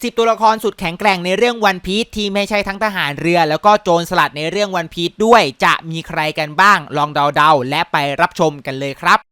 10 ตัวละครสุดแข็งแกร่งในเรื่องวันพีชที่ไม่ใช่ทั้งทหารเรือ แล้วก็โจรสลัดในเรื่องวันพีชด้วย จะมีใครกันบ้างลองเดาๆ และไปรับชมกันเลยครับ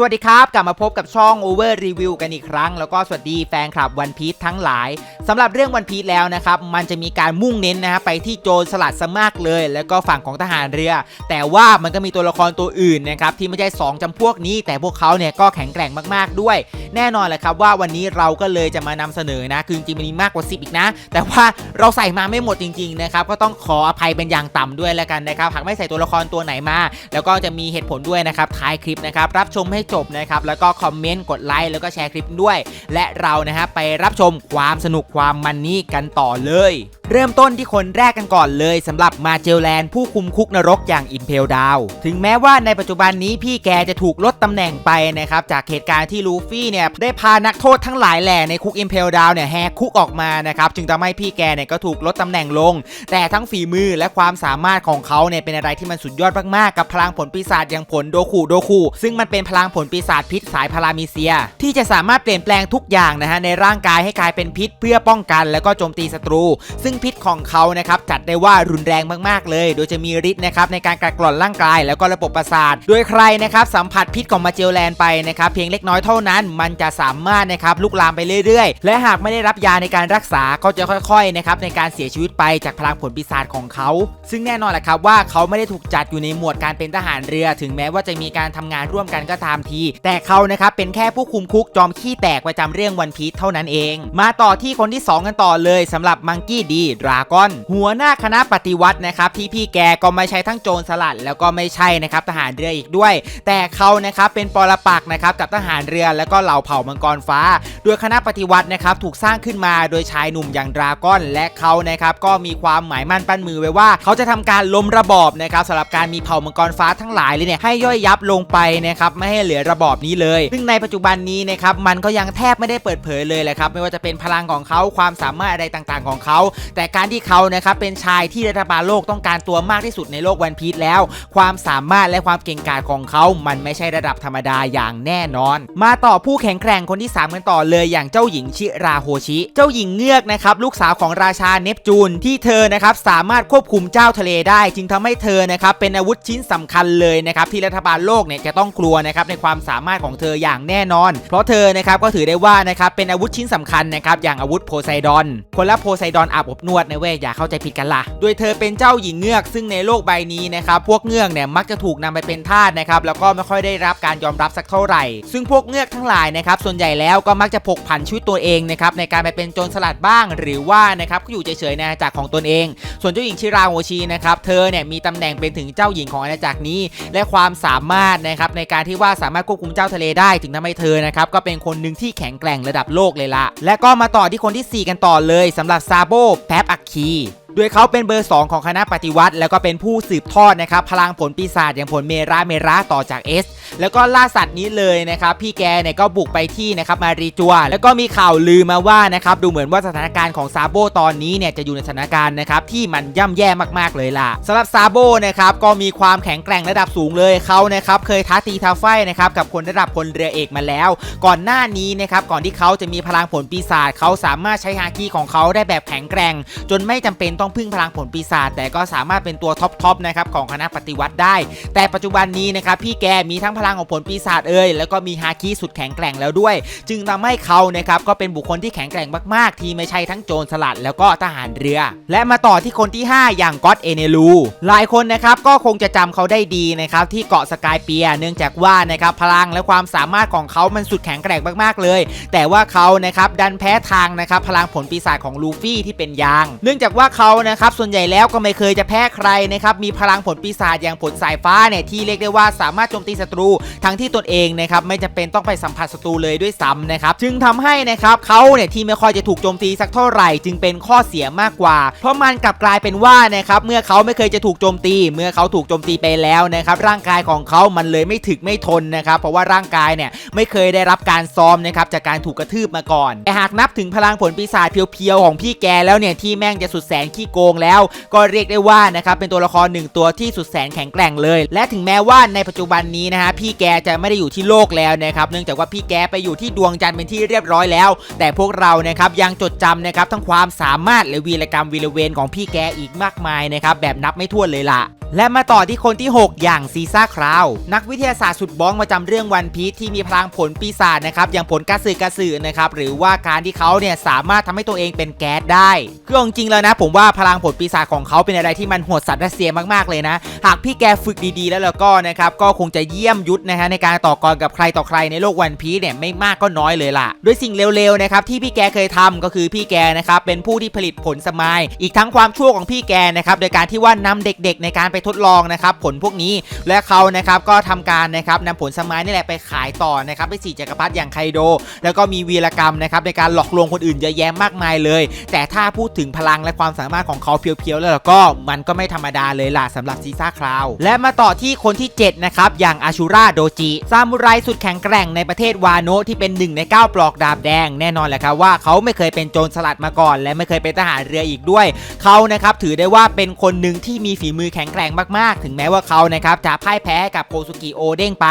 สวัสดีครับ กลับมาพบกับช่อง Over Review กันอีกครั้ง แล้วก็สวัสดีแฟนคลับวันพี e ทั้งหลายสำหรับเรื่องวันพี e แล้วนะครับ มันจะมีการมุ่งเน้นนะฮะไปที่โจรสลัดซะมากเลย แล้วก็ฝั่งของทหารเรือ แต่ว่ามันก็มีตัวละครตัวอื่นนะครับ ที่ไม่ใช่ 2จำพวกนี้ แต่พวกเขาเนี่ยก็แข็งแกร่งมากๆด้วย แน่นอนแหละครับว่าวันนี้เราก็เลยจะมานำเสนอนะคือจริงๆมันมีมากกว่า 10 อีกนะ แต่ว่าเราใส่มาไม่หมดจริงๆนะครับก็ต้องขออภัยเป็นอย่างต่ำด้วยแล้วกันนะครับหากไม่ใส่ตัวละครตัวไหนมา แล้วก็จะมีเหตุผลด้วยนะครับท้ายคลิปนะครับรับชมให้จบนะครับแล้วก็คอมเมนต์กดไลค์แล้วก็แชร์คลิปด้วย และเรานะฮะไปรับชมความสนุกความมันนี้กันต่อเลย เริ่มต้นที่คนแรกกันก่อนเลยสำหรับมาเจลแลนผู้คุมคุกนรกอย่างอินเพลดาวถึงแม้ว่าในปัจจุบันนี้พี่แกจะถูกลดตำแหน่งไปนะครับจากเหตุการณ์ที่ลูฟี่เนี่ยได้พานักโทษทั้งหลายแหล่ในคุกอินเพลดาวเนี่ยแหกคุกออกมานะครับจึงทำให้พี่แกเนี่ยก็ถูกลดตำแหน่งลง แต่ทั้งฝีมือและความสามารถของเขาเนี่ยเป็นอะไรที่มันสุดยอดมากๆกับพลังผลปีศาจอย่างผลโดคูโดคูซึ่งมันเป็นพลังผลปีศาจพิษสายพารามิเซีย ที่จะสามารถเปลี่ยนแปลงทุกอย่างนะฮะในร่างกายให้กลายเป็นพิษเพื่อป้องกัน แล้วก็โจมตีศัตรู ซึ่งพิษของเขานะครับจัดได้ว่ารุนแรงมากๆเลย โดยจะมีฤทธิ์นะครับในการกัดกร่อนร่างกาย แล้วก็ระบบประสาท โดยใครนะครับสัมผัสพิษของมาเจลแลนไปนะครับเพียงเล็กน้อยเท่านั้น มันจะสามารถนะครับลุกลามไปเรื่อยๆ และหากไม่ได้รับยาในการรักษาก็จะค่อยๆนะครับในการเสียชีวิตไปจากพลังผลปีศาจของเขา ซึ่งแน่นอนแหละครับว่าเขาไม่ได้ถูกจัดอยู่ในหมวดการเป็นทหารเรือ ถึงแม้ว่าจะมีการทำงานร่วมกันก็ตามที แต่เขานะครับเป็นแค่ผู้คุมคุกจอมขี้แตกประจำเรื่องวันพีชเท่านั้นเอง มาต่อที่คนที่ 2 กันต่อเลยสำหรับมังกี้ดีดราก้อนหัวหน้าคณะปฏิวัตินะครับที่พี่แกก็ไม่ใช่ทั้งโจรสลัด แล้วก็ไม่ใช่นะครับทหารเรืออีกด้วย แต่เขานะครับเป็นปรปักนะครับกับทหารเรือแล้วก็เหล่าเผ่ามังกรฟ้า โดยคณะปฏิวัตินะครับถูกสร้างขึ้นมาโดยชายหนุ่มอย่างดราก้อน และเขานะครับก็มีความหมายมั่นปั้นมือไว้ว่า เขาจะทำการล้มระบอบนะครับสำหรับการมีเผ่ามังกรฟ้าทั้งหลายเลยเนี่ยให้ย่อยยับลงไปนะครับไม่ให้เหลือระบอบนี้เลย ซึ่งในปัจจุบันนี้นะครับมันก็ยังแทบไม่ได้เปิดเผยเลยแหละครับไม่ว่าจะเป็นพลังของเขาความสามารถอะไรต่างๆของเขาแต่การที่เขานะครับเป็นชายที่รัฐบาลโลกต้องการตัวมากที่สุดในโลกวันพีชแล้ว ความสามารถและความเก่งกาจของเขามันไม่ใช่ระดับธรรมดาอย่างแน่นอน มาต่อผู้แข็งแกร่งคนที่ 3 กันต่อเลยอย่างเจ้าหญิงชิราโฮชิ เจ้าหญิงเงือกนะครับลูกสาวของราชาเนปจูนที่เธอนะครับสามารถควบคุมเจ้าทะเลได้ จึงทำให้เธอนะครับเป็นอาวุธชิ้นสำคัญเลยนะครับที่รัฐบาลโลกเนี่ยจะต้องกลัวนะครับในความสามารถของเธออย่างแน่นอน เพราะเธอนะครับก็ถือได้ว่านะครับเป็นอาวุธชิ้นสำคัญนะครับอย่างอาวุธโพไซดอน คนละโพไซดอนอาบอบนวดนะเว้ยอย่าเข้าใจผิดกันล่ะ โดยเธอเป็นเจ้าหญิงเงือกซึ่งในโลกใบนี้นะครับพวกเงือกเนี่ยมักจะถูกนำไปเป็นทาสนะครับแล้วก็ไม่ค่อยได้รับการยอมรับสักเท่าไหร่ ซึ่งพวกเงือกทั้งหลายนะครับส่วนใหญ่แล้วก็มักจะผกผันชีวิตตัวเองนะครับในการไปเป็นโจรสลัดบ้าง หรือว่านะครับก็อยู่เฉยๆในอาณาจักรของตนเอง ส่วนเจ้าหญิงชิราโฮชินะครับเธอเนี่ยมีตำแหน่งเป็นถึงเจ้าหญิงของอาณาจักรนี้ และความสามารถนะครับในการที่ว่าสามารถควบคุมเจ้าทะเลได้ถึงทำให้เธอนะครับก็เป็นคนหนึ่งที่แข็งแกร่งระดับโลกเลยละและก็มาต่อที่คนที่ 4 กันต่อเลยสำหรับซาโบแพปอักคีโดยเขาเป็นเบอร์ 2 ของคณะปฏิวัติ แล้วก็เป็นผู้สืบทอดนะครับพลังผลปีศาจอย่างผลเมราเมราต่อจากเอส แล้วก็ล่าสัตว์นี้เลยนะครับพี่แกเนี่ยก็บุกไปที่นะครับมารีจัว แล้วก็มีข่าวลือมาว่านะครับดูเหมือนว่าสถานการณ์ของซาโบตอนนี้เนี่ยจะอยู่ในสถานการณ์นะครับที่มันย่ำแย่มากๆเลยล่ะสำหรับซาโบนะครับก็มีความแข็งแกร่งระดับสูงเลยเขานะครับเคยท้าตีท้าไฟนะครับกับคนระดับพลเรือเอกมาแล้ว ก่อนหน้านี้นะครับก่อนที่เขาจะมีพลังผลปีศาจเขาสามารถใช้ฮาคิของเขาได้แบบแข็งแกร่ง จนไม่จำเป็นต้องพึ่งพลังผลปีศาจแต่ก็สามารถเป็นตัวท็อปๆนะครับของคณะปฏิวัติได้ แต่ปัจจุบันนี้นะครับพี่แกมีทั้งพลังของผลปีศาจเอ่ยแล้วก็มีฮาคิสุดแข็งแกร่งแล้วด้วย จึงทำให้เขานะครับก็เป็นบุคคลที่แข็งแกร่งมากๆ ที่ไม่ใช่ทั้งโจรสลัดแล้วก็ทหารเรือ และมาต่อที่คนที่ 5 อย่างก็อตเอเนลูหลายคนนะครับก็คงจะจำเขาได้ดีนะครับที่เกาะสกายเปีย เนื่องจากว่านะครับพลังและความสามารถของเขามันสุดแข็งแกร่งมากๆเลย แต่ว่าเขานะครับดันแพ้ทางนะครับพลังผลปีศาจของลูฟี่ที่เป็นยาง เนื่องจากว่าเขานะครับส่วนใหญ่แล้วก็ไม่เคยจะแพ้ใครนะครับมีพลังผลปีศาจอย่างผลสายฟ้าเนี่ยที่เรียกได้ว่าสามารถโจมตีศัตรูทั้งที่ตนเองนะครับไม่จำเป็นต้องไปสัมผัสศัตรูเลยด้วยซ้ำนะครับจึงทำให้นะครับเขาเนี่ยที่ไม่ค่อยจะถูกโจมตีสักเท่าไหร่ จึงเป็นข้อเสียมากกว่า เพราะมันกลับกลายเป็นว่านะครับเมื่อเขาไม่เคยจะถูกโจมตี เมื่อเขาถูกโจมตีไปแล้วนะครับร่างกายของเขามันเลยไม่ถึกไม่ทนนะครับเพราะว่าร่างกายเนี่ยไม่เคยได้รับการซ้อมนะครับจากการถูกกระทืบมาก่อนแต่หากนับถึงพลังผลปีศาจเพียวๆของพี่แกแล้วเนี่ยที่แม่งจะสุดแสนขี้โกงแล้ว ก็เรียกได้ว่านะครับเป็นตัวละครหนึ่งตัวที่สุดแสนแข็งแกร่งเลย และถึงแม้ว่าในปัจจุบันนี้นะฮะพี่แกจะไม่ได้อยู่ที่โลกแล้วนะครับเนื่องจากว่าพี่แกไปอยู่ที่ดวงจันทร์เป็นที่เรียบร้อยแล้ว แต่พวกเรานะครับยังจดจำนะครับทั้งความสามารถและวีรกรรมวีรเวรของพี่แกอีกมากมายนะครับแบบนับไม่ถ้วนเลยล่ะ และมาต่อที่คนที่ 6 อย่างซีซ่าคราว นักวิทยาศาสตร์สุดบ้องประจำเรื่องวันพีชที่มีพลังผลปีศาจนะครับอย่างผลกระสือกระสือนะครับหรือว่าการที่เขาเนี่ยสามารถทำให้ตัวเองเป็นแก๊สได้คือเอาจริงๆแล้วนะ ผมว่าพลังผลปีศาจของเขาเป็นอะไรที่มันโหดสัตว์รัสเซียมากๆเลยนะ หากพี่แกฝึกดีๆ แล้วแล้วก็นะครับก็คงจะเยี่ยมยุทธนะฮะในการต่อกรกับใครต่อใครในโลกวันพีชเนี่ยไม่มากก็น้อยเลยล่ะด้วยสิ่งเร็วๆนะครับที่พี่แกเคยทำก็คือพี่แกนะครับเป็นผู้ที่ผลิตผลสมายอีกทั้งความชั่วของพี่แกนะครับโดยการที่ว่านำเด็ก ๆ ในการไปทดลองนะครับผลพวกนี้และเขานะครับก็ทำการนะครับนำผลสมายนี่แหละไปขายต่อนะครับไปสี่จักรพรรดิอย่างไคโด แล้วก็มีวีรกรรมนะครับในการหลอกลวงคนอื่นเยอะแยะมากมายเลย แต่ถ้าพูดถึงพลังและความสามารถของเขาเพียวๆ แล้วก็มันก็ไม่ธรรมดาเลยล่ะสำหรับซีซ่าคราว และมาต่อที่คนที่ 7 นะครับ อย่างอาชูราโดจิซามูไรสุดแข็งแกร่งในประเทศวาโนะที่เป็นหนึ่งใน 9 ปลอกดาบแดงแน่นอนแหละครับว่าเขาไม่เคยเป็นโจรสลัดมาก่อน และไม่เคยเป็นทหารเรืออีกด้วย เขานะครับถือได้ว่าเป็นคนหนึ่งที่มีฝีมือแข็งแกร่งมากๆ ถึงแม้ว่าเขานะครับจะพ่ายแพ้กับโคซุกิโอเด้งไป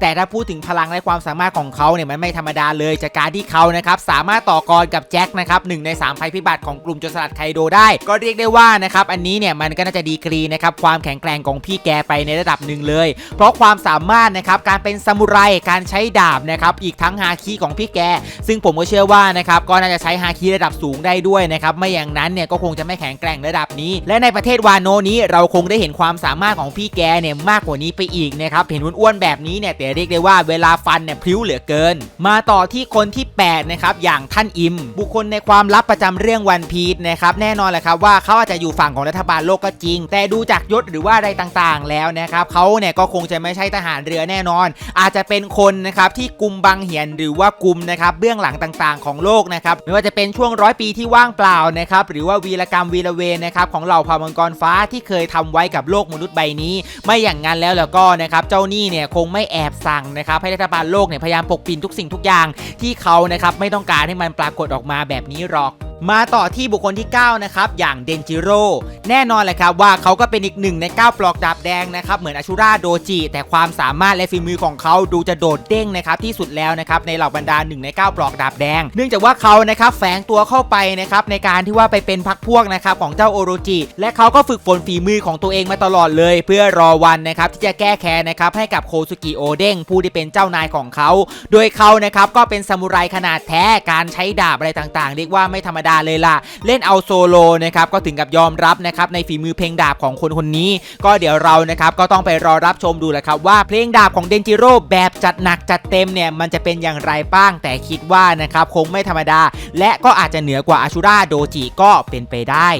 แต่ถ้าพูดถึงพลังและความสามารถของเขาเนี่ยมันไม่ธรรมดาเลยจากการที่เขานะครับสามารถต่อกรกับแจ็คนะครับหนึ่งใน3ภัยพิบัติของกลุ่มโจรสลัดไคโดได้ ก็เรียกได้ว่านะครับอันนี้เนี่ยมันก็น่าจะดีกรีนะครับความแข็งแกร่งของพี่แกไปในระดับหนึ่งเลย เพราะความสามารถนะครับการเป็นซามูไรการใช้ดาบนะครับอีกทั้งฮาคิของพี่แก ซึ่งผมก็เชื่อว่านะครับก็น่าจะใช้ฮาคิระดับสูงได้ด้วยนะครับไม่อย่างนั้นเนี่ยก็คงจะไม่แข็งแกร่งระดับนี้ และในประเทศวาโนนี้เราคงได้เห็นความความสามารถของพี่แกเนี่ยมากกว่านี้ไปอีกนะครับเห็นอ้วนๆแบบนี้เนี่ยแต่เรียกได้ว่าเวลาฟันเนี่ยพริ้วเหลือเกิน มาต่อที่คนที่8นะครับอย่างท่านอิม บุคคลในความลับประจำเรื่องวันพีชนะครับแน่นอนแหละครับว่าเขาอาจจะอยู่ฝั่งของรัฐบาลโลกก็จริง แต่ดูจากยศหรือว่าอะไรต่างๆ แล้วนะครับเขาเนี่ยก็คงจะไม่ใช่ทหารเรือแน่นอน อาจจะเป็นคนนะครับที่กุมบังเหียนหรือว่ากุมนะครับเบื้องหลังต่างๆ ของโลกนะครับไม่ว่าจะเป็นช่วงร้อยปีที่ว่างเปล่านะครับหรือว่าวีรกรรมวีรเวรนะครับของเหล่าเผ่ามังกรฟ้าที่เคยทำไว้กับโลกมนุษย์ใบนี้ ไม่อย่างนั้นแล้วแล้วก็นะครับเจ้าหนี้เนี่ยคงไม่แอบสั่งนะครับให้รัฐบาลโลกเนี่ยพยายามปกปิดทุกสิ่งทุกอย่างที่เขานะครับไม่ต้องการให้มันปรากฏออกมาแบบนี้หรอก มาต่อที่บุคคลที่ 9 นะครับ อย่างเดนจิโร่แน่นอนแหละครับว่าเขาก็เป็นอีกหนึ่งใน 9 ปลอกดาบแดงนะครับ เหมือนอาชูราโดจิ แต่ความสามารถและฝีมือของเขาดูจะโดดเด้งนะครับ ที่สุดแล้วนะครับ ในเหล่าบรรดาหนึ่งใน 9 ปลอกดาบแดง เนื่องจากว่าเขานะครับแฝงตัวเข้าไปนะครับในการที่ว่าไปเป็นพักพวกนะครับของเจ้าโอโรจิ และเขาก็ฝึกฝนฝีมือของตัวเองมาตลอดเลย เพื่อรอวันนะครับที่จะแก้แค้นนะครับให้กับโคซุกิโอเด้งผู้ที่เป็นเจ้านายของเขา โดยเขานะครับก็เป็นซามูไรขนาดแท้การใช้ดาบอะไรต่างๆ เรียกว่าไม่ธรรมดาเลยล่ะ เล่นเอาโซโลนะครับก็ถึงกับยอมรับนะครับในฝีมือเพลงดาบของคนคนนี้ ก็เดี๋ยวเรานะครับก็ต้องไปรอรับชมดูแหละครับว่าเพลงดาบของเดนจิโร่แบบจัดหนักจัดเต็มเนี่ยมันจะเป็นอย่างไรบ้าง แต่คิดว่านะครับคงไม่ธรรมดา และก็อาจจะเหนือกว่าอาชูราโดจิก็เป็นไปได้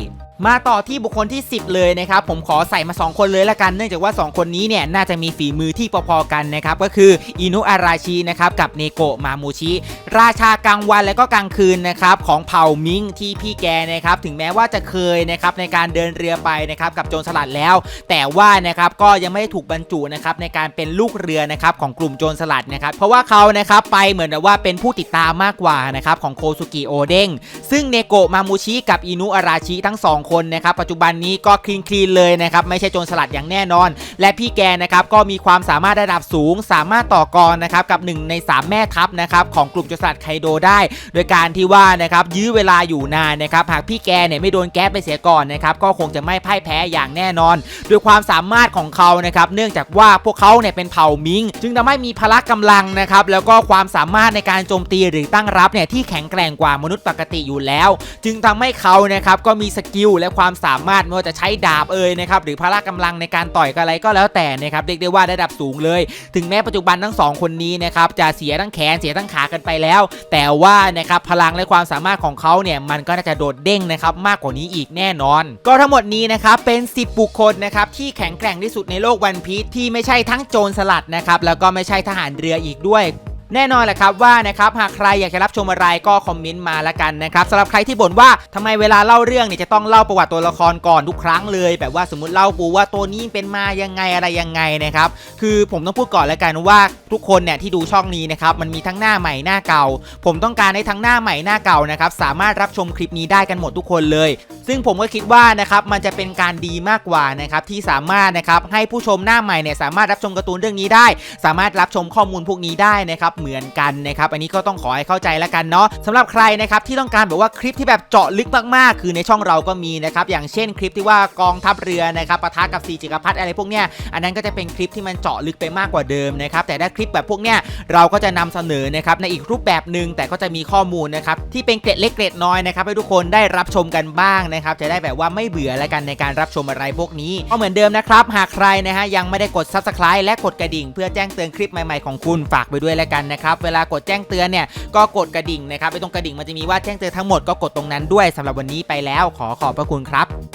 มาต่อที่บุคคลที่ 10 เลยนะครับ ผมขอใส่มา 2 คนเลยละกัน เนื่องจากว่า 2 คนนี้เนี่ยน่าจะมีฝีมือที่พอๆกันนะครับ ก็คืออินุอาราชินะครับกับเนโกะมามูชิ ราชากลางวันและก็กลางคืนนะครับของเผ่ามิงที่พี่แกนะครับถึงแม้ว่าจะเคยนะครับในการเดินเรือไปนะครับกับโจรสลัดแล้ว แต่ว่านะครับก็ยังไม่ได้ถูกบรรจุนะครับในการเป็นลูกเรือนะครับของกลุ่มโจรสลัดนะครับเพราะว่าเขานะครับไปเหมือนกับว่าเป็นผู้ติดตามมากกว่านะครับของโคซุกิโอเด้งซึ่งเนโกะมามูชิกับอินุอาราชิทั้งสองคนนะครับปัจจุบันนี้ก็คลีนคลีนเลยนะครับไม่ใช่โจรสลัดอย่างแน่นอน และพี่แกนะครับก็มีความสามารถระดับสูง สามารถต่อกรนะครับกับ 1 ใน 3 แม่ทัพนะครับของกลุ่มโจรสลัดไคโดได้ โดยการที่ว่านะครับยื้อเวลาอยู่นานนะครับหากพี่แกเนี่ยไม่โดนแก๊สไปเสียก่อนนะครับก็คงจะไม่พ่ายแพ้อย่างแน่นอน ด้วยความสามารถของเขานะครับเนื่องจากว่าพวกเขาเนี่ยเป็นเผ่ามิง จึงทำให้มีพละกำลังนะครับแล้วก็ความสามารถในการโจมตีหรือตั้งรับเนี่ยที่แข็งแกร่งกว่ามนุษย์ปกติอยู่แล้ว จึงทำให้เขานะครับก็มีสกิลและความสามารถไม่ว่าจะใช้ดาบเอ่ยนะครับหรือพละกำลังในการต่อยกันอะไรก็แล้วแต่นะครับเรียกได้ว่าระดับสูงเลย ถึงแม้ปัจจุบันทั้งสองคนนี้นะครับจะเสียทั้งแขนเสียทั้งขากันไปแล้ว แต่ว่านะครับพลังและความสามารถของเขาเนี่ยมันก็น่าจะโดดเด้งนะครับมากกว่านี้อีกแน่นอน ก็ทั้งหมดนี้นะครับเป็น 10 บุคคลนะครับที่แข็งแกร่งที่สุดในโลกวันพีชที่ไม่ใช่ทั้งโจรสลัดนะครับแล้วก็ไม่ใช่ทหารเรืออีกด้วย แน่นอนแหละครับว่านะครับหากใครอยากจะรับชมอะไรก็คอมเมนต์มาละกันนะครับสำหรับใครที่บ่นว่าทำไมเวลาเล่าเรื่องเนี่ยจะต้องเล่าประวัติตัวละครก่อนทุกครั้งเลย แบบว่าสมมติเล่าปูว่าตัวนี้เป็นมายังไงอะไรยังไงนะครับคือผมต้องพูดก่อนล้วกันว่าทุกคนเนี่ยที่ดูช่องนี้นะครับมันมีทั้งหน้าใหม่หน้าเก่า ผมต้องการให้ทั้งหน้าใหม่หน้าเก่านะครับสามารถรับชมคลิปนี้ได้กันหมดทุกคนเลย ซึ่งผมก็คิดว่านะครับมันจะเป็นการดีมากกว่านะครับที่สามารถนะครับให้ผู้ชมหน้าใหม่เนี่ยสามารถรับชมการ์ตูนเรื่องนี้ได้ สามารถรับชมข้อมูลพวกนี้ได้นะครับเหมือนกันนะครับอันนี้ก็ต้องขอให้เข้าใจแล้วกันเนาะสำหรับใครนะครับที่ต้องการแบบว่าคลิปที่แบบเจาะลึกมากๆ คือในช่องเราก็มีนะครับอย่างเช่นคลิปที่ว่ากองทัพเรือนะครับปะทะกับสีจิกพัฒอะไรพวกเนี้ยอันนั้นก็จะเป็นคลิปที่มันเจาะลึกไปมากกว่าเดิมนะครับแต่ถ้าคลิปแบบพวกเนี้ยเราก็จะนำเสนอนะครับในอีกรูปแบบหนึ่งแต่ก็จะมีข้อมูลนะครับที่เป็นเกร็ดเล็กเกร็ดน้อยนะครับให้ทุกคนได้รับชมกันบ้างนะครับจะได้แบบว่าไม่เบื่อแล้วกันในการรับชมอะไรพวกนี้ก็เหมือนเดิมนะครับหากใครนะฮะยังไม่ได้กด subscribe และกดกระดิ่ง เพื่อแจ้งเตือนคลิปใหม่ๆของคุณฝากไปด้วยแล้วกันนะครับเวลากดแจ้งเตือนเนี่ยก็กดกระดิ่งนะครับไปตรงกระดิ่งมันจะมีว่าแจ้งเตือนทั้งหมดก็กดตรงนั้นด้วยสำหรับวันนี้ไปแล้วขอขอบพระคุณครับ